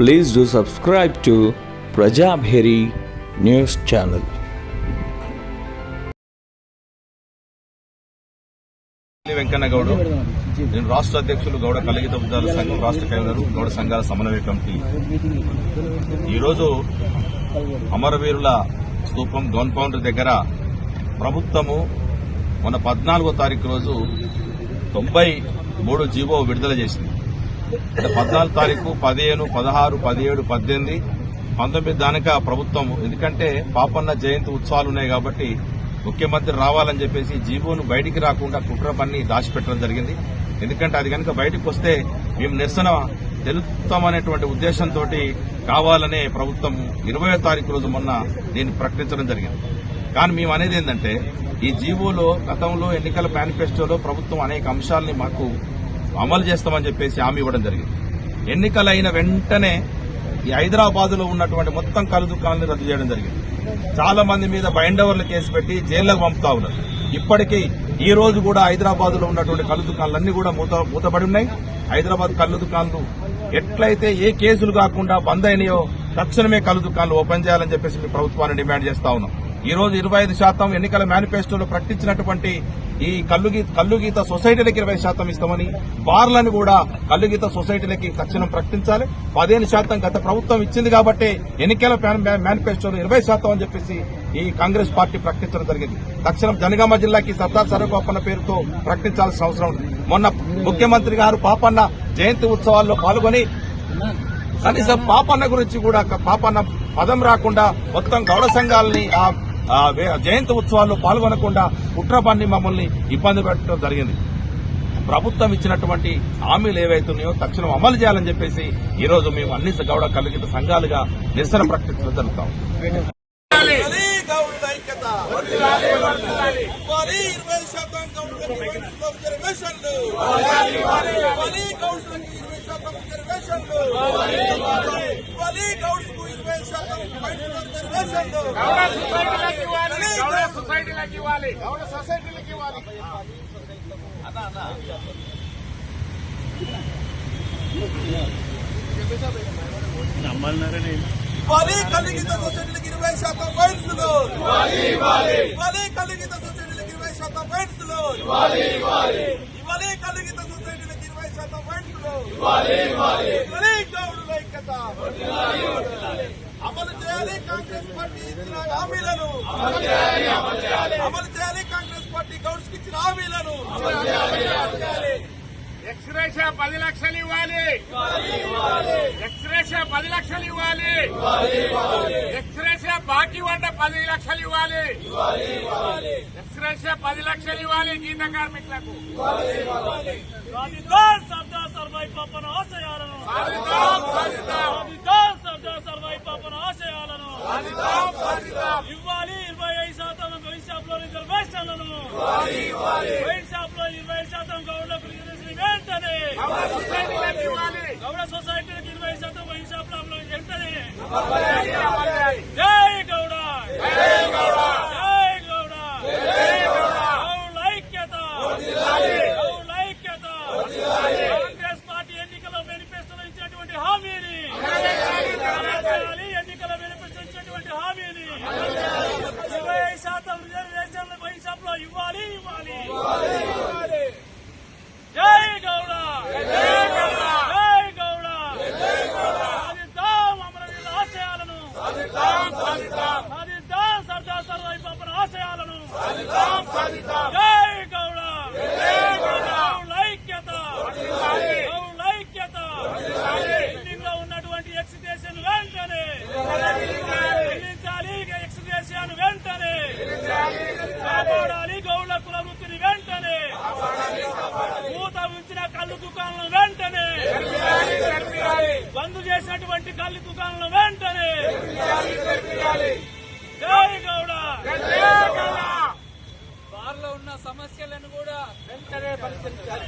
Please do subscribe to Prajabheri News Channel. Venkanna Goud నేను రాష్ట్ర అధ్యక్షులు గౌడ కలిగిత ఉద్యోగుల సంఘం రాష్ట్ర కేంద్రం గౌడ సంఘాల సమన్వయ కమిటీ. ఈరోజు అమరవీరుల స్తూపం గౌన్ పౌండరీ దగ్గర ప్రభుత్వము మన పద్నాలుగో తారీఖు రోజు తొంభై మూడు జీవో విడుదల చేసింది. పద్నాలుగు తారీఖు పదిహేను పదహారు పదిహేడు పద్దెనిమిది పంతొమ్మిది దానిక ప్రభుత్వం ఎందుకంటే పాపన్న జయంతి ఉత్సవాలు ఉన్నాయి కాబట్టి ముఖ్యమంత్రి రావాలని చెప్పేసి జీవోను బయటికి రాకుండా కుట్ర పని దాచిపెట్టడం జరిగింది. ఎందుకంటే అది కనుక బయటకు వస్తే మేము నిరసన తెలుపుతామనేటువంటి ఉద్దేశంతో కావాలనే ప్రభుత్వం ఇరవై తారీఖు రోజు మొన్న దీన్ని ప్రకటించడం జరిగింది. కానీ మేము అనేది ఏంటంటే ఈ జీవోలో గతంలో ఎన్నికల మేనిఫెస్టోలో ప్రభుత్వం అనేక అంశాలని మాకు అమలు చేస్తామని చెప్పేసి హామీ ఇవ్వడం జరిగింది. ఎన్నికలైన వెంటనే ఈ హైదరాబాద్లో ఉన్నటువంటి మొత్తం కలుదు కాలని రద్దు చేయడం జరిగింది. చాలా మంది మీద బైండవర్లు కేసు పెట్టి జైల్లోకి పంపుతా ఉన్నారు. ఇప్పటికీ ఈ రోజు కూడా హైదరాబాద్లో ఉన్నటువంటి కళ్ళు దుకాణాలన్నీ కూడా మూత మూతబడి ఉన్నాయి. హైదరాబాద్ కళ్ళు దుకాణాలు ఎట్లయితే ఏ కేసులు కాకుండా బంద్ అయినాయో తక్షణమే కళ్ళు దుకాణాలు ఓపెన్ చేయాలని చెప్పేసి ప్రభుత్వాన్ని డిమాండ్ చేస్తా ఉన్నాం. ఈ రోజు ఇరవై ఐదు శాతం ఎన్నికల మేనిఫెస్టోలో ప్రకటించినటువంటి ఈ కల్లు కల్లుగీత సొసైటీలకు ఇరవై శాతం ఇస్తామని బార్లను కూడా కల్లుగీత సొసైటీలకి తక్షణం ప్రకటించాలి. పదిహేను శాతం గత ప్రభుత్వం ఇచ్చింది కాబట్టి ఎన్నికల మేని- మేనిఫెస్టోలో ఇరవై శాతం అని చెప్పేసి ఈ కాంగ్రెస్ పార్టీ ప్రకటించడం జరిగింది. తక్షణం జనగామ జిల్లాకి సర్దార్ సరూప్ పేరుతో ప్రకటించాల్సిన అవసరం ఉంది. మొన్న ముఖ్యమంత్రి గారు పాపన్న జయంతి ఉత్సవాల్లో పాల్గొని కనీసం పాపన్న గురించి కూడా పాపన్న పదం రాకుండా మొత్తం గౌడ సంఘాలని ఆ జయంతి ఉత్సవాల్లో పాల్గొనకుండా కుట్రపాన్ని మమ్మల్ని ఇబ్బంది పెట్టడం జరిగింది. ప్రభుత్వం ఇచ్చినటువంటి హామీలు ఏవైతున్నాయో తక్షణం అమలు చేయాలని చెప్పేసి ఈ రోజు మేము అన్ని గౌడ కలిగిన సంఘాలుగా నిరసన ప్రకటించడం జరుగుతాం ఇరవై శాతం రిజర్వేషన్లు ఇరవై శాతం రిజర్వేషన్లు ఇవ్వాలి గౌడ్స్కు ఇరవై శాతం రిజర్వేషన్లు సొసైటీలకు ఇవ్వాలి గౌడ సొసైటీలకు ఇవ్వాలి. గౌడ సొసైటీలకు ఇవ్వాలి కలిగిత సొసైటీలకు ఇరవై శాతం ఫైన్స్ పని కలిగిత సొసైటీలకు ఇరవై శాతం ఫైన్స్ ఇవ్వాలి కలిగిత సొసైటీలకు ఇరవై శాతం ఫైన్స్ ఇవ్వాలి గౌడుల ఐక్యత అమలు చేయాలి కాంగ్రెస్ పార్టీ ఇచ్చిన హామీలను. అమలు చేయాలి కాంగ్రెస్ పార్టీ గౌడ్స్ ఇచ్చిన హామీలను. ఎక్స్రేషా పది లక్షలు ఇవ్వాలి. ఎక్స్రేషా పది లక్షలు ఇవ్వాలి. ఎక్స్రేషా బాకీ పడ్డ పది లక్షలు ఇవ్వాలి. ఎక్స్రేషా పది లక్షలు ఇవ్వాలి గీత కార్మికులకు. సర్దార్ సర్వాయి పాపన ఆశయాలను. సాధిద్దాం సర్దార్ సర్వాయి పాపన. ఇవ్వాలి ఇరవై ఐదు శాతం వైన్ షాప్లో రిజర్వేషన్లను వైన్ షాప్లో ఇరవై శాతం గౌడ్లకు వెంటనే. గౌడ సొసైటీలకు ఇరవై శాతం షాప్లో వెంటనే అమలు చేయాలి, అమలు చేయాలి. జై గౌడ జై గౌడ. జై గౌడ జై గౌడ. గౌడ ఐక్యత గౌడ ఐక్యత కాంగ్రెస్ పార్టీ ఎన్నికల మేనిఫెస్టోలో ఇచ్చినటువంటి హామీని నెరవేర్చాలి. ఎన్నికల మేనిఫెస్టో ఇచ్చినటువంటి హామీని ఇరవై శాతం రిజర్వేషన్లు వైన్ షాప్లో ఇవ్వాలి ఇవ్వాలి జై గౌడ జై గౌడ జై గౌడ సాధిద్దాం అమరవీరుల ఆశయాలను సాధిద్దాం, సాధిద్దాం. సాధిద్దాం సర్దార్ సర్వాయి పాపన ఆశయాలను సాధిద్దాం, సాధిద్దాం. జై గౌడ జై గౌడ. గౌడ ఐక్యత వర్ధిల్లాలి. గౌడ ఐక్యత ఢిల్లీలో ఉన్నటువంటి ఎక్స్టేషన్ వెంటనే చెల్లించాలి ఎక్స్టేషన్ వెంటనే కాపాడాలి గౌడ కుల వృత్తిని వెంటనే మూత ఉంచిన కళ్ళు దుకాణాలను వెంటనే తెరిపియాలి, తెరిపియాలి. బంద్ చేసినటువంటి కళ్ళు దుకాణాలను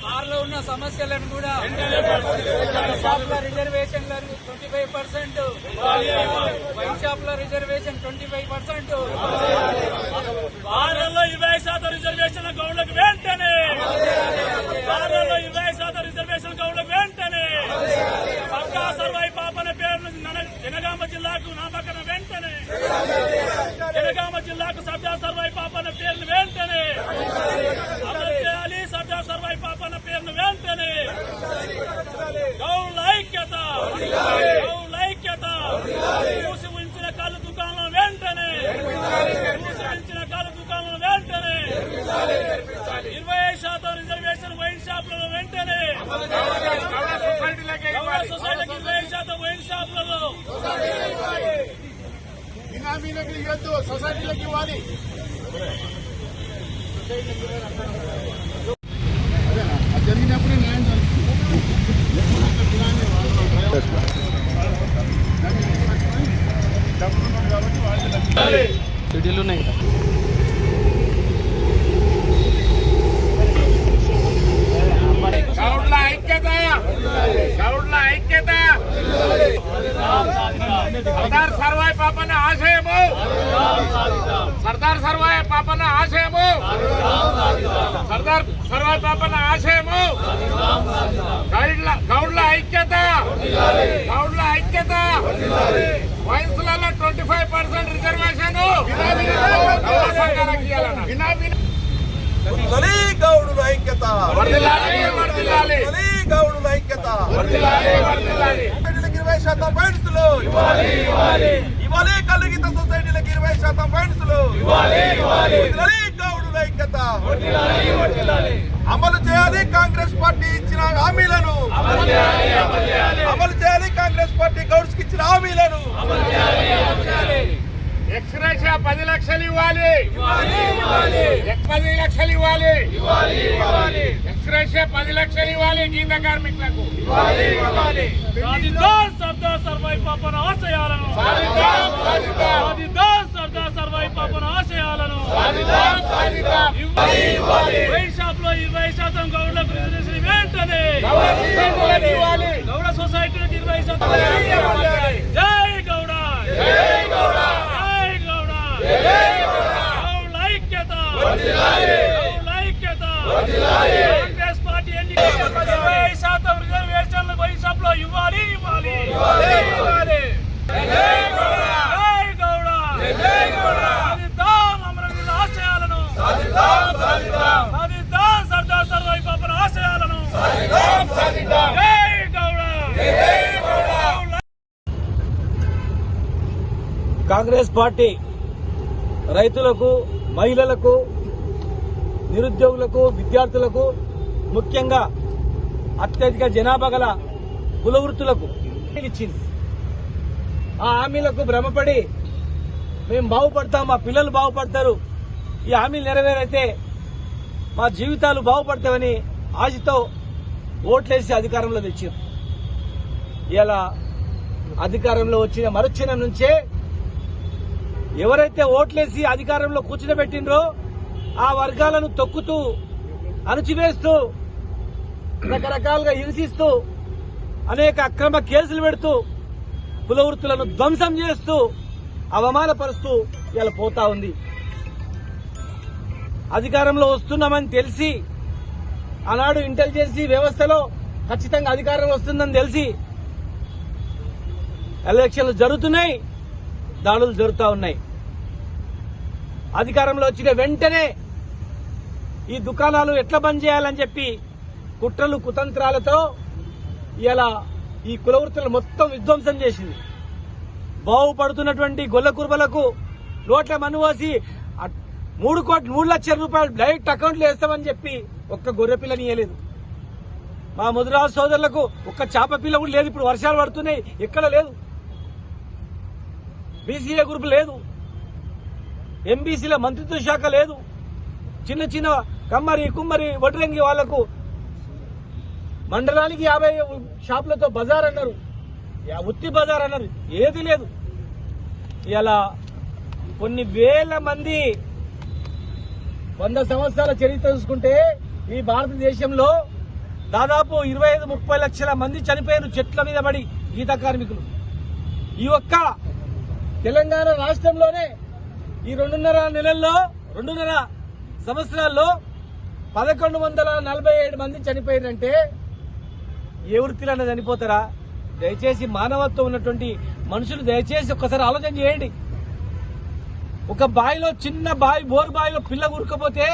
బార్లో ఉన్న సమస్యలను కూడా లో రిజర్వేషన్లను ట్వంటీ ఫైవ్ పర్సెంట్ వైన్ షాప్లో రిజర్వేషన్ ట్వంటీ ఫైవ్ పర్సెంట్ బార్లలో ఇరవై శాతం రిజర్వేషన్ గౌడ్లకు వెంటనే. బార్లలో ఇరవై శాతం రిజర్వేషన్ గౌడ్లకు వెంటనే. సర్కార్ సర్వాయి పాపన పేరును జిల్లాకు నామకరణ వెంటనే జనగామ జిల్లాకు సర్దార్ సర్వాయి పాపన్న పేరును వెంటనే అమలు చేయాలి సర్దార్ సర్వాయి పాపన్న పేరును వెంటనే గౌళ్ళ ఐక్యత గౌళ్ళ ఐక్యత మూసి ఉంచిన కళ్ళు దుకాణం వెంటనే మూసి ఉంచిన కళ్ళు దుకాణం వెంటనే ఇరవై శాతం రిజర్వేషన్ వైన్ షాపులలో వెంటనే సొసైటీలకే గౌడ సొసైటీకి ఇరవై శాతం వైన్ షాపులలో బినామీలకు ఇవ్వద్దు సొసైటీలకు ఇవ్వాలి జరిగినప్పుడు న్యాయం గౌడ్ల ఐక్యత గౌడ్ల ఐక్యత సర్దార్ సర్వాయి పాపన్న ఆశయము. సర్దార్ సర్వాయి పాపన్న ఆశయము. సర్దార్ సర్వాయి పాపన్న ఆశయము. గౌడ్ల గౌడ్ల ఐక్యత. గౌడ్ల ఐక్యత. వయసులలో ట్వంటీ ఫైవ్ పర్సెంట్ రిజర్వేషన్. గౌడుల ఐక్యత. గౌడుల ఐక్యత. వర్ధిల్లాలి వర్ధిల్లాలి సొసైటీలకు ఇరవై శాతం ఫైన్స్లు ఇవ్వాలి కలిగిత సొసైటీలకు ఇరవై శాతం ఫైన్స్లు తొలి గౌడుల ఐక్యత. అమలు చేయాలి కాంగ్రెస్ పార్టీ ఇచ్చిన హామీలను. అమలు చేయాలి కాంగ్రెస్ పార్టీ గౌడ్స్కి ఇచ్చిన హామీలను. ఎక్స్రేషియా పది లక్షలు ఇవ్వాలి. పది లక్షలు ఇవ్వాలి. ఎక్స్రేషియా పది లక్షలు ఇవ్వాలి గీత కార్మికులకు. సర్వాయి పాపన ఆశయాలను. సాధిద్దాం, సర్దార్ సర్వాయి పాపన ఆశయాలను. వైన్ షాప్లో ఇరవై శాతం గౌడ్లకు రిజర్వేషన్ వెంటనే గౌడ సొసైటీలకు ఇరవై శాతం. జై గౌడ. జై గౌడ. జై గౌడ ఐక్యత గౌడ ఐక్యత కాంగ్రెస్ పార్టీ ఎన్నిక ఇరవై శాతం రిజర్వేషన్లు వైన్ షాప్లో ఇవ్వాలి ఇవ్వాలి జై గౌడ సాధిద్దాం అమరవీరుల ఆశయాలను సాధిద్దాం సర్దార్ సర్వాయి పాపన ఆశయాలను జై గౌడ గౌడ కాంగ్రెస్ పార్టీ రైతులకు మహిళలకు నిరుద్యోగులకు విద్యార్థులకు ముఖ్యంగా అత్యధిక జనాభా గల కులవృత్తులకు ఇచ్చింది. ఆ హామీలకు భ్రమపడి మేము బాగుపడతాం మా పిల్లలు బాగుపడతారు ఈ హామీలు నెరవేరైతే మా జీవితాలు బాగుపడతామని ఆశతో ఓట్లేసి అధికారంలో తెచ్చారు. ఇలా అధికారంలో వచ్చిన మరుక్షణం నుంచే ఎవరైతే ఓట్లేసి అధికారంలో కూర్చునబెట్టిండ్రో ఆ వర్గాలను తొక్కుతూ అణచివేస్తూ రకరకాలుగా హింసిస్తూ అనేక అక్రమ కేసులు పెడుతూ కులవృత్తులను ధ్వంసం చేస్తూ అవమానపరుస్తూ ఇలా పోతా ఉంది. అధికారంలో వస్తున్నామని తెలిసి ఆనాడు ఇంటెలిజెన్సీ వ్యవస్థలో ఖచ్చితంగా అధికారం వస్తుందని తెలిసి ఎలక్షన్లు జరుగుతున్నాయి. దాడులు జరుగుతూ ఉన్నాయి. అధికారంలో వచ్చిన వెంటనే ఈ దుకాణాలు ఎట్లా బంద్ చేయాలని చెప్పి కుట్రలు కుతంత్రాలతో ఇలా ఈ కులవృత్తులు మొత్తం విధ్వంసం చేసింది. బాగుపడుతున్నటువంటి గొల్ల కుర్బలకు నోట్ల మనువాసి మూడు కోట్ల మూడు లక్షల రూపాయలు డైరెక్ట్ అకౌంట్లు వేస్తామని చెప్పి ఒక్క గొర్రె పిల్లని ఇవ్వలేదు మా ముదిరాజు సోదరులకు ఒక్క చేప పిల్ల కూడా లేదు ఇప్పుడు వర్షాలు పడుతున్నాయి ఎక్కడ లేదు. బీసీఏ గ్రూప్ లేదు. ఎంబీసీల మంత్రిత్వ శాఖ లేదు. చిన్న చిన్న కమ్మరి కుమ్మరి వడ్రంగి వాళ్ళకు మండలానికి యాభై షాపులతో బజార్ అన్నారు. ఉత్తి బజార్ అన్నారు. ఏది లేదు. ఇలా కొన్ని వేల మంది వంద సంవత్సరాల చరిత్ర చూసుకుంటే ఈ భారతదేశంలో దాదాపు ఇరవై ఐదు ముప్పై లక్షల మంది చనిపోయారు చెట్ల మీద పడి గీత కార్మికులు. ఈ ఒక్క తెలంగాణ రాష్ట్రంలోనే ఈ రెండున్నర నెలల్లో రెండున్నర సంవత్సరాల్లో పదకొండు వందల నలభై ఏడు మంది చనిపోయారంటే ఏ వృత్తిలో చనిపోతారా? దయచేసి మానవత్వం ఉన్నటువంటి మనుషులు దయచేసి ఒక్కసారి ఆలోచన చేయండి. ఒక బావిలో చిన్న బావి బోరు బావిలో పిల్ల ఉరకపోతే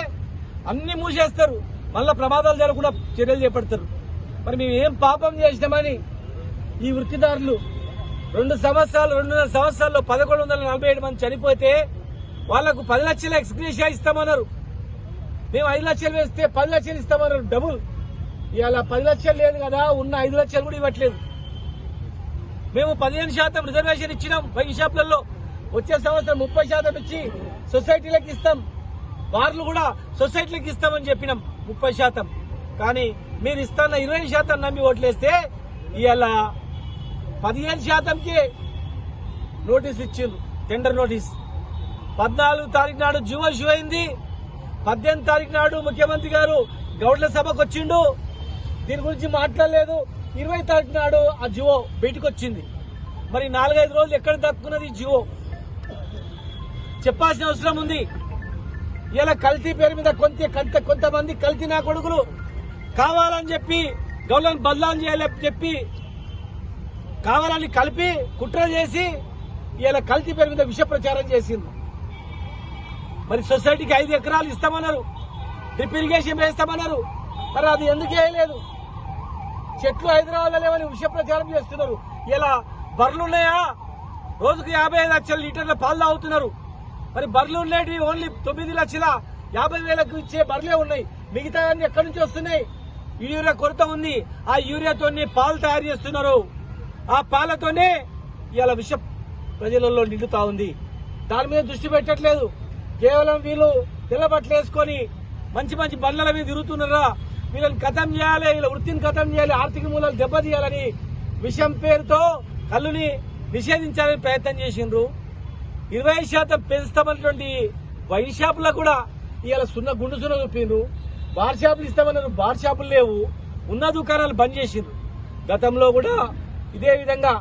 అన్ని మూసేస్తారు. మళ్ళీ ప్రమాదాలు జరగకుండా చర్యలు చేపడతారు. మరి మేము ఏం పాపం చేసినామని ఈ వృత్తిదారులు రెండు సంవత్సరాలు రెండున్నర సంవత్సరాల్లో పదకొండు వందల నలభై ఏడు మంది చనిపోతే వాళ్ళకు పది లక్షల ఎక్స్గ్రేషియా ఇస్తామన్నారు. మేము ఐదు లక్షలు వేస్తే పది లక్షలు ఇస్తామన్నారు డబుల్. ఇవాళ పది లక్షలు లేదు కదా ఉన్న ఐదు లక్షలు కూడా ఇవ్వట్లేదు. మేము పదిహేను శాతం రిజర్వేషన్ ఇచ్చినాం బైక్ షాపులలో. వచ్చే సంవత్సరం ముప్పై శాతం ఇచ్చి సొసైటీలకు ఇస్తాం. బార్లు కూడా సొసైటీలకు ఇస్తామని చెప్పినాం ముప్పై శాతం. కానీ మీరు ఇస్తాన్న ఇరవై శాతం నమ్మి ఓట్లేస్తే ఇవాళ పదిహేను శాతంకి నోటీస్ ఇచ్చిండ్రు టెండర్ నోటీస్. పద్నాలుగు తారీఖు నాడు జువో షూ అయింది. పద్దెనిమిది తారీఖు నాడు ముఖ్యమంత్రి గారు గౌడ్ల సభకు వచ్చిండు. దీని గురించి మాట్లాడలేదు. ఇరవై తారీఖు నాడు ఆ జివో బయటకు వచ్చింది. మరి నాలుగైదు రోజులు ఎక్కడ దక్కున్నది జివో చెప్పాల్సిన అవసరం ఉంది. ఇలా కల్తీ పేరు మీద కొంత కొంత కొంతమంది కల్తీ నా కొడుకులు కావాలని చెప్పి గౌలను బదలాం చేయాలని చెప్పి కావాలని కలిపి కుట్ర చేసి ఇలా కల్తీ పేరు మీద విష ప్రచారం చేసింది మరి సొసైటీకి ఐదు ఎకరాలు ఇస్తామన్నారు. డ్రిప్ ఇరిగేషన్ వేస్తామన్నారు. మరి అది ఎందుకు వేయలేదు? చెట్లు హైదరాబాద్లో లేవని విష ప్రచారం చేస్తున్నారు. ఇలా బర్రెలున్నాయా రోజుకు యాభై ఐదు లక్షల లీటర్ల పాలు తాగుతున్నారు. మరి బర్రెలు ఉండేటివి ఓన్లీ తొమ్మిది లక్షల యాభై వేలకు ఇచ్చే బర్రెలే ఉన్నాయి. మిగతా అన్ని ఎక్కడి నుంచి వస్తున్నాయి? ఈ యూరియా కొరత ఉంది. ఆ యూరియాతోనే పాలు తయారు చేస్తున్నారు. ఆ పాలతోనే ఇవాళ విష ప్రజలలో నిండుతా ఉంది. దాని మీద దృష్టి పెట్టట్లేదు. కేవలం వీళ్ళు తెల్లబట్టలు వేసుకొని మంచి మంచి బండ్ల మీద తిరుగుతున్నారా? వీళ్ళని కథం చేయాలి వీళ్ళ వృత్తిని కథం చేయాలి ఆర్థిక మూలాలు దెబ్బతీయాలని విషయం పేరుతో కళ్ళుని నిషేధించాలని ప్రయత్నం చేసిండ్రు. ఇరవై శాతం పెంచుతామన్నటువంటి వైన్ షాపులకు కూడా ఇవాళ సున్న గుండు సున్న చూపిండ్రు. బార్ షాపులు ఇస్తామన్నారు బార్ షాపులు లేవు. ఉన్న దుకాణాలు బంద్ చేసిండ్రు. గతంలో కూడా ఇదే విధంగా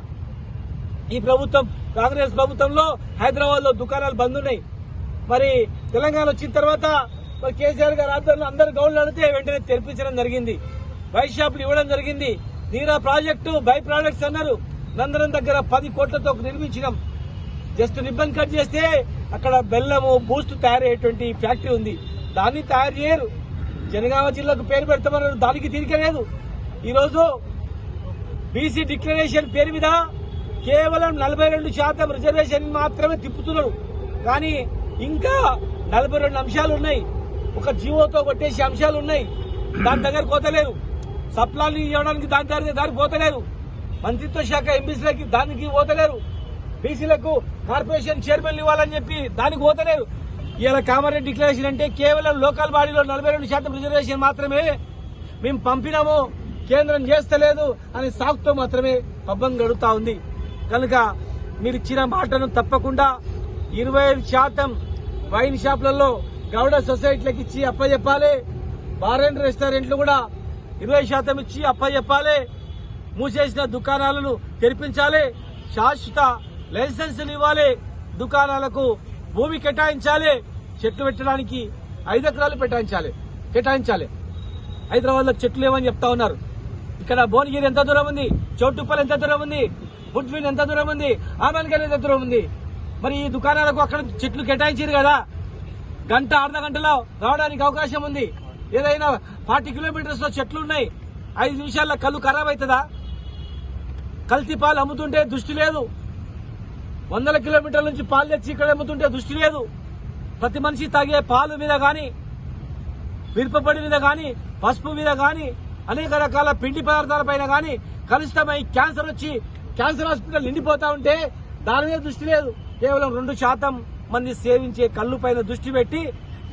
ఈ ప్రభుత్వం కాంగ్రెస్ ప్రభుత్వంలో హైదరాబాద్లో దుకాణాలు బంద్ ఉన్నాయి. మరి తెలంగాణ వచ్చిన తర్వాత మరి కేసీఆర్ గారు ఆధ్వర్యంలో అందరు గౌన్లు అడిగితే వెంటనే తెరిపించడం జరిగింది. వైట్ షాపులు ఇవ్వడం జరిగింది. నీరా ప్రాజెక్టు బై ప్రాజెక్ట్స్ అన్నారు. నందనం దగ్గర పది కోట్లతో నిర్మించినాం. జస్ట్ రిబ్బన్ కట్ చేస్తే అక్కడ బెల్లము బూస్ట్ తయారయ్యేటువంటి ఫ్యాక్టరీ ఉంది. దాన్ని తయారు చేయరు. జనగామ జిల్లాకు పేరు పెడతామన్నారు. దానికి తీరికలేదు ఈరోజు బీసీ డిక్లరేషన్ పేరు మీద కేవలం నలభై రెండు శాతం రిజర్వేషన్ మాత్రమే తిప్పుతున్నారు. కానీ ఇంకా నలభై రెండు అంశాలు ఉన్నాయి. ఒక జీవోతో కొట్టేసే అంశాలు ఉన్నాయి. దాని దగ్గర పోతలేరు. సప్లాలు ఇవ్వడానికి దాని దగ్గర దానికి పోతలేరు. మంత్రిత్వ శాఖ ఎంబీసీలకి దానికి పోతలేరు. బీసీలకు కార్పొరేషన్ చైర్మన్ ఇవ్వాలని చెప్పి దానికి పోతలేరు. ఇలా కామారెడ్డి డిక్లరేషన్ అంటే కేవలం లోకల్ బాడీలో నలభై రెండు శాతం రిజర్వేషన్ మాత్రమే మేము పంపినాము. కేంద్రం చేస్తలేదు అని సాకుతో మాత్రమే పబ్బం గడుతా ఉంది. కనుక మీరు ఇచ్చిన మాటను తప్పకుండా ఇరవై ఐదు శాతం వైన్ షాపులలో గౌడ సొసైటీలకు ఇచ్చి అప్పచెప్పాలి బార్ అండ్ రెస్టారెంట్లు కూడా ఇరవై శాతం ఇచ్చి అప్పచెప్పాలి మూసేసిన దుకాణాలను తెరిపించాలి. శాశ్వత లైసెన్సులు ఇవ్వాలి. దుకాణాలకు భూమి కేటాయించాలి. చెట్లు పెట్టడానికి ఐదు ఎకరాలు పెట్టాయించాలి కేటాయించాలి. హైదరాబాద్లో చెట్లు లేవని చెప్తా ఉన్నారు. ఇక్కడ భువనగిరి ఎంత దూరం ఉంది? చౌటుప్పల్ ఎంత దూరం ఉంది? బుడ్విన్ ఎంత దూరం ఉంది? ఆమెన్గల్ ఎంత దూరం ఉంది? మరి ఈ దుకాణాలకు అక్కడ చెట్లు కేటాయించారు కదా? గంట అర్ధ గంటలో రావడానికి అవకాశం ఉంది. ఏదైనా ఫార్టీ కిలోమీటర్స్లో చెట్లు ఉన్నాయి. ఐదు నిమిషాల్లో కళ్ళు ఖరాబ్ అవుతుందా కల్తీ పాలు అమ్ముతుంటే దృష్టి లేదు. వందల కిలోమీటర్ల నుంచి పాలు తెచ్చి ఇక్కడ అమ్ముతుంటే దృష్టి లేదు. ప్రతి మనిషి తాగే పాలు మీద కానీ మిరపపొడి మీద కానీ పసుపు మీద కానీ అనేక రకాల పిండి పదార్థాలపైన కానీ కలుషితమై క్యాన్సర్ వచ్చి క్యాన్సర్ హాస్పిటల్ నిండిపోతా ఉంటే దాని మీద దృష్టి లేదు. కేవలం రెండు శాతం మంది సేవించే కళ్ళు పైన దృష్టి పెట్టి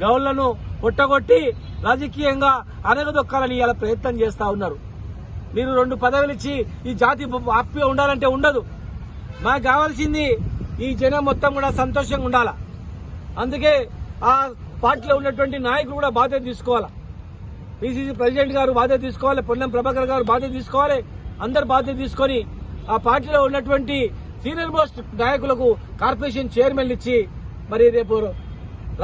గౌళ్ళను పుట్టగొట్టి రాజకీయంగా అనగదొక్కాలని ఇలా ప్రయత్నం చేస్తా ఉన్నారు. మీరు రెండు పదవులు ఇచ్చి ఈ జాతి ఆప్య ఉండాలంటే ఉండదు. మాకు కావాల్సింది ఈ జనం మొత్తం కూడా సంతోషంగా ఉండాలా? అందుకే ఆ పార్టీలో ఉన్నటువంటి నాయకులు కూడా బాధ్యత తీసుకోవాలా? పిసిసి ప్రెసిడెంట్ గారు బాధ్యత తీసుకోవాలి పొన్నం ప్రభాకర్ గారు బాధ్యత తీసుకోవాలి. అందరు బాధ్యత తీసుకొని ఆ పార్టీలో ఉన్నటువంటి సీనియర్ మోస్ట్ నాయకులకు కార్పొరేషన్ చైర్మన్ ఇచ్చి మరి రేపు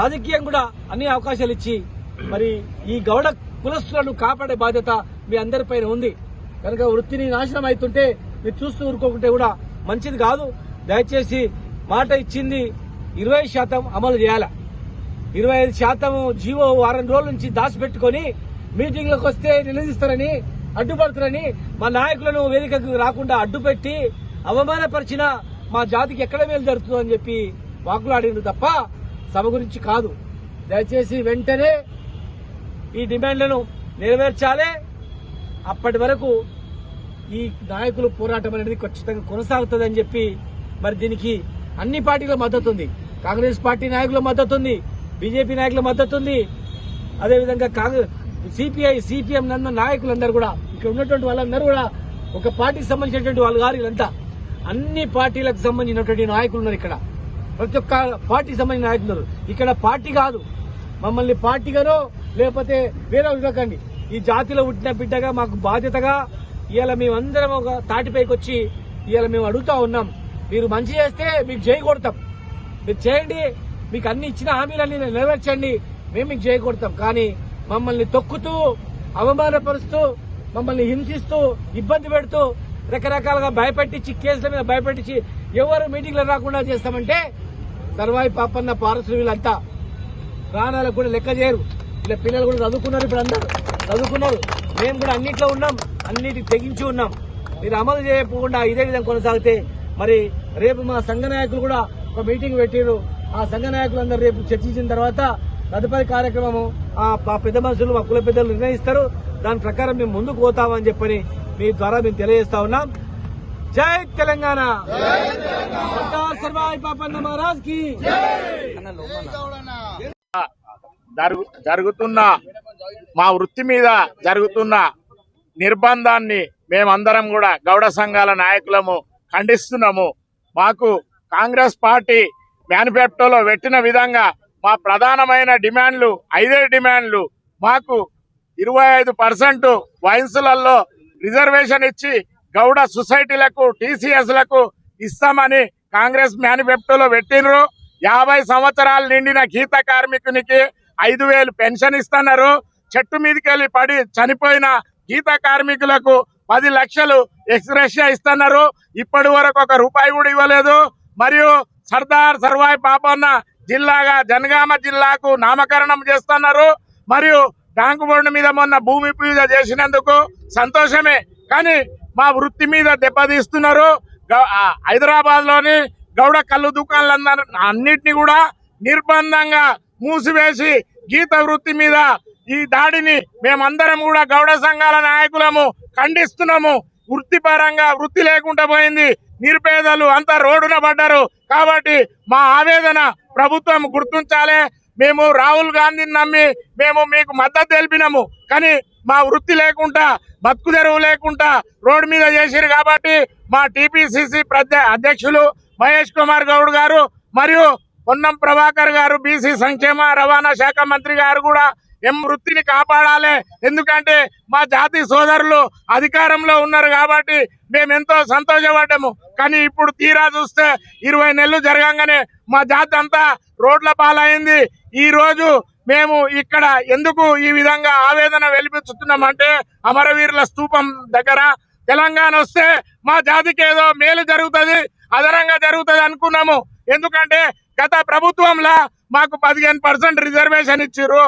రాజకీయం కూడా అన్ని అవకాశాలు ఇచ్చి మరి ఈ గౌడ కులస్తులను కాపాడే బాధ్యత మీ అందరిపైన ఉంది. కనుక వృత్తిని నాశనం అవుతుంటే మీరు చూస్తూ ఊరుకోకుంటే కూడా మంచిది కాదు. దయచేసి మాట ఇచ్చింది ఇరవై శాతం అమలు చేయాల? ఇరవై ఐదు శాతం జీవో వారం రోజుల నుంచి దాచిపెట్టుకొని మీటింగ్లకు వస్తే నిలదీస్తారని అడ్డుపడతారని మా నాయకులను వేదికకు రాకుండా అడ్డుపెట్టి అవమానపరిచిన మా జాతికి ఎక్కడ మేలు జరుగుతుందని చెప్పి వాకులాడిండు తప్ప సభ గురించి కాదు. దయచేసి వెంటనే ఈ డిమాండ్లను నెరవేర్చాలి. అప్పటి వరకు ఈ నాయకులు పోరాటం అనేది ఖచ్చితంగా కొనసాగుతుందని చెప్పి మరి దీనికి అన్ని పార్టీల మద్దతు ఉంది. కాంగ్రెస్ పార్టీ నాయకుల మద్దతు ఉంది బీజేపీ నాయకుల మద్దతు ఉంది. అదేవిధంగా కాంగ్రెస్ సిపిఐ సిపిఎం నన్న నాయకులందరూ కూడా ఇక్కడ ఉన్నటువంటి వాళ్ళందరూ కూడా ఒక పార్టీకి సంబంధించినటువంటి వాళ్ళు గారు వీళ్ళంతా అన్ని పార్టీలకు సంబంధించినటువంటి నాయకులు ఉన్నారు ఇక్కడ. ప్రతి ఒక్క పార్టీకి సంబంధించిన నాయకులు ఇక్కడ పార్టీ కాదు. మమ్మల్ని పార్టీగానో లేకపోతే వేరే ఉండకండి ఈ జాతిలో పుట్టిన బిడ్డగా మాకు బాధ్యతగా ఇవాళ మేమందరం ఒక తాటిపైకి వచ్చి ఇవాళ మేము అడుగుతా ఉన్నాం. మీరు మంచి చేస్తే మీకు జై కొడతాం. మీరు చేయండి. మీకు అన్ని ఇచ్చిన హామీలన్నీ నెరవేర్చండి. మేము మీకు జై కొడతాం. కానీ మమ్మల్ని తొక్కుతూ అవమానపరుస్తూ మమ్మల్ని హింసిస్తూ ఇబ్బంది పెడుతూ రకరకాలుగా భయపెట్టించి కేసుల మీద భయపెట్టించి ఎవరు మీటింగ్లు రాకుండా చేస్తామంటే సర్వాయి పాపన్న పారసులు వీళ్ళంతా ప్రాణాలకు కూడా లెక్క చేయరు. ఇలా పిల్లలు కూడా చదువుకున్నారు ఇప్పుడు అందరు. చదువుకున్నారు. మేము కూడా అన్నిట్లో ఉన్నాం. అన్నిటి తెగించి ఉన్నాం. మీరు అమలు చేయకుండా ఇదే విధంగా కొనసాగితే మరి రేపు మా సంఘ నాయకులు కూడా ఒక మీటింగ్ పెట్టారు ఆ సంఘ నాయకులందరూ రేపు చర్చించిన తర్వాత తదుపరి కార్యక్రమము ఆ పెద్ద మనుషులు మా కుల పెద్దలు నిర్ణయిస్తారు. దాని ప్రకారం మేము ముందుకు పోతామని చెప్పని మీ ద్వారా మేము తెలియజేస్తా ఉన్నాం. జై తెలంగాణ! సర్దార్ సర్వాయి పాపన్న మహారాజ్కి జరుగుతున్న మా వృత్తి మీద జరుగుతున్న నిర్బంధాన్ని మేమందరం కూడా గౌడ సంఘాల నాయకులము ఖండిస్తున్నాము. మాకు కాంగ్రెస్ పార్టీ మేనిఫెస్టోలో పెట్టిన విధంగా మా ప్రధానమైన డిమాండ్లు ఐదే డిమాండ్లు. మాకు ఇరవై ఐదు పర్సెంట్ వయసులలో రిజర్వేషన్ ఇచ్చి గౌడ సొసైటీలకు టీసీఎస్లకు ఇస్తామని కాంగ్రెస్ మేనిఫెస్టోలో పెట్టినరు యాభై సంవత్సరాలు నిండిన గీత కార్మికునికి ఐదు వేలు పెన్షన్ ఇస్తున్నారు. చెట్టు మీదకి వెళ్ళి పడి చనిపోయిన గీత కార్మికులకు పది లక్షలు ఎక్స్గ్రెషియా ఇస్తున్నారు. ఇప్పటి వరకు ఒక రూపాయి కూడా ఇవ్వలేదు. మరియు సర్దార్ సర్వాయి పాపన్న జిల్లాగా జనగామ జిల్లాకు నామకరణం చేస్తున్నారు. మరియు ట్యాంకు బోర్డు మీద మొన్న భూమి పూజ చేసినందుకు సంతోషమే. కానీ మా వృత్తి మీద దెబ్బతీస్తున్నారు. హైదరాబాద్లోని గౌడ కళ్ళు దుకాణాలందరూ అన్నిటిని కూడా నిర్బంధంగా మూసివేసి గీత వృత్తి మీద ఈ దాడిని మేమందరం కూడా గౌడ సంఘాల నాయకులము ఖండిస్తున్నాము. వృత్తిపరంగా వృత్తి లేకుండా పోయింది. నిరుపేదలు అంతా రోడ్డున పడ్డారు. కాబట్టి మా ఆవేదన ప్రభుత్వం గుర్తించాలి. మేము రాహుల్ గాంధీని నమ్మి మేము మీకు మద్దతు తెలిపినాము. కానీ మా వృత్తి లేకుండా బతుకు తెరువు లేకుండా రోడ్డు మీద చేసిరు కాబట్టి మా టిపిసిసి అధ్యక్షులు మహేష్ కుమార్ గౌడ్ గారు మరియు పొన్నం ప్రభాకర్ గారు బీసీ సంక్షేమ రవాణా శాఖ మంత్రి గారు కూడా ఎం వృత్తిని కాపాడాలి. ఎందుకంటే మా జాతి సోదరులు అధికారంలో ఉన్నారు కాబట్టి మేము ఎంతో సంతోషపడ్డాము. కానీ ఇప్పుడు తీరా చూస్తే ఇరవై నెలలు జరగంగానే మా జాతి అంతా రోడ్ల పాలైంది. ఈ రోజు మేము ఇక్కడ ఎందుకు ఈ విధంగా ఆవేదన వెలిపించుతున్నామంటే అమరవీరుల స్తూపం దగ్గర తెలంగాణ వస్తే మా జాతికి ఏదో మేలు జరుగుతుంది అదనంగా జరుగుతుంది అనుకున్నాము. ఎందుకంటే గత ప్రభుత్వంలో మాకు పదిహేను పర్సెంట్ రిజర్వేషన్ ఇచ్చారు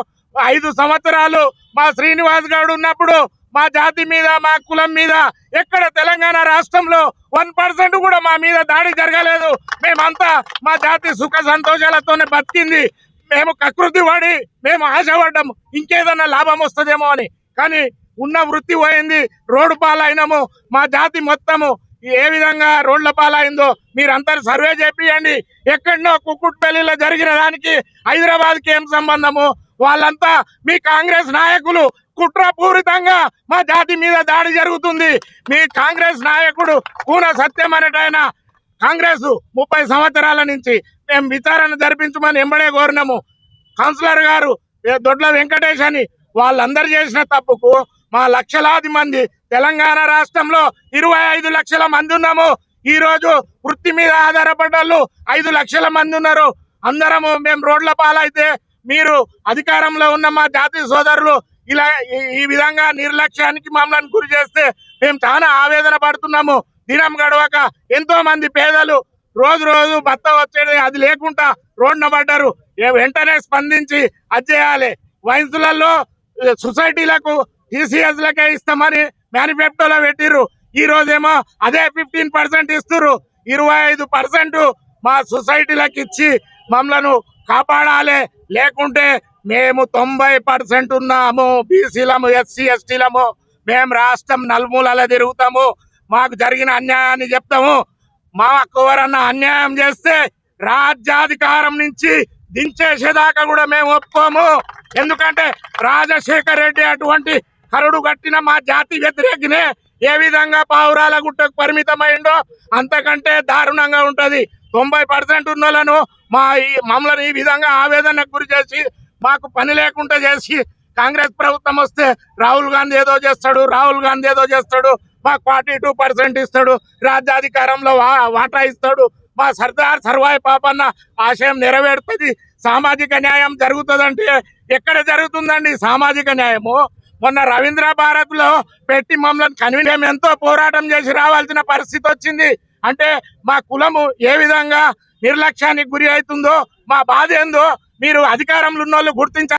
ఐదు సంవత్సరాలు మా శ్రీనివాస్ గౌడ్ ఉన్నప్పుడు మా జాతి మీద మా కులం మీద ఎక్కడ తెలంగాణ రాష్ట్రంలో వన్ పర్సెంట్ కూడా మా మీద దాడి జరగలేదు. మేమంతా మా జాతి సుఖ సంతోషాలతోనే బతికింది. మేము కకృతి పడి మేము ఆశపడ్డం. ఇంకేదన్నా లాభం వస్తుందేమో అని. కానీ ఉన్న వృత్తి పోయింది. రోడ్డు పాలైనము. మా జాతి మొత్తము ఏ విధంగా రోడ్ల పాలైందో మీరందరూ సర్వే చేపియండి. ఎక్కడనో కుక్కుట్పల్లిలో జరిగిన దానికి హైదరాబాద్కి ఏం సంబంధము? వాళ్ళంతా మీ కాంగ్రెస్ నాయకులు కుట్రపూరితంగా మా జాతి మీద దాడి జరుగుతుంది. మీ కాంగ్రెస్ నాయకుడు కూన సత్యం అనేటైన కాంగ్రెస్ ముప్పై సంవత్సరాల నుంచి మేము విచారణ జరిపించమని ఎంబడే కోరినాము. కౌన్సిలర్ గారు ఏ దొడ్ల వెంకటేష్ అని వాళ్ళందరూ చేసిన తప్పుకు మా లక్షలాది మంది తెలంగాణ రాష్ట్రంలో ఇరవై ఐదు లక్షల మంది ఉన్నాము. ఈ రోజు వృత్తి మీద ఆధారపడ్డ వాళ్ళు ఐదు లక్షల మంది ఉన్నారు. అందరము మేము రోడ్ల పాలైతే మీరు అధికారంలో ఉన్న మా జాతీయ సోదరులు ఇలా ఈ- ఈ విధంగా నిర్లక్ష్యానికి మమ్మల్ని గురి చేస్తే మేము చాలా ఆవేదన పడుతున్నాము. దినం గడవక ఎంతో మంది పేదలు రోజు రోజు భర్త వచ్చేది అది లేకుండా రోడ్న పడ్డారు. వెంటనే స్పందించి అది చేయాలి. వయసులలో సొసైటీలకు టీసీఎస్లకే ఇస్తామని మేనిఫెస్టోలో పెట్టిర్రు. ఈ రోజేమో అదే ఫిఫ్టీన్ పర్సెంట్ ఇస్తుర్రు. ఇరవై ఐదు పర్సెంట్ మా సొసైటీలకు ఇచ్చి మమ్మలను కాపాడాలి. లేకుంటే మేము తొంభై పర్సెంట్ ఉన్నాము. బీసీలము ఎస్సీ ఎస్టీలము మేము రాష్ట్రం నలుమూలల తిరుగుతాము. మాకు జరిగిన అన్యాయాన్ని చెప్తాము. మా ఎవరన్నా అన్యాయం చేస్తే రాజ్యాధికారం నుంచి దించేసేదాకా కూడా మేము ఒప్పుకోము. ఎందుకంటే రాజశేఖర్ రెడ్డి అటువంటి కరుడు కట్టిన మా జాతి వ్యతిరేకినే ఏ విధంగా పావురాల గుట్టకు పరిమితమైందో అంతకంటే దారుణంగా ఉంటుంది. తొంభై పర్సెంట్ ఉన్నోళ్ళను మా ఈ మమ్మల్ని ఈ విధంగా ఆవేదనకు గురి చేసి మాకు పని లేకుండా చేసి కాంగ్రెస్ ప్రభుత్వం వస్తే రాహుల్ గాంధీ ఏదో చేస్తాడు రాహుల్ గాంధీ ఏదో చేస్తాడు మాకు ఫార్టీ టూ పర్సెంట్ ఇస్తాడు రాజ్యాధికారంలో వా- వాటా ఇస్తాడు మా సర్దార్ సర్వాయి పాపన్న ఆశయం నెరవేరుతుంది సామాజిక న్యాయం జరుగుతుందంటే ఎక్కడ జరుగుతుందండి సామాజిక న్యాయము? మొన్న రవీంద్ర భారత్లో పెట్టి మమ్మల్ని కన్వీనియం ఎంతో పోరాటం చేసి రావాల్సిన పరిస్థితి వచ్చింది. అంటే మా కులము ఏ విధంగా నిర్లక్ష్యానికి గురి అవుతుందో మా బాధ ఏందో మీరు అధికారంలో ఉన్న వాళ్ళు గుర్తించాలి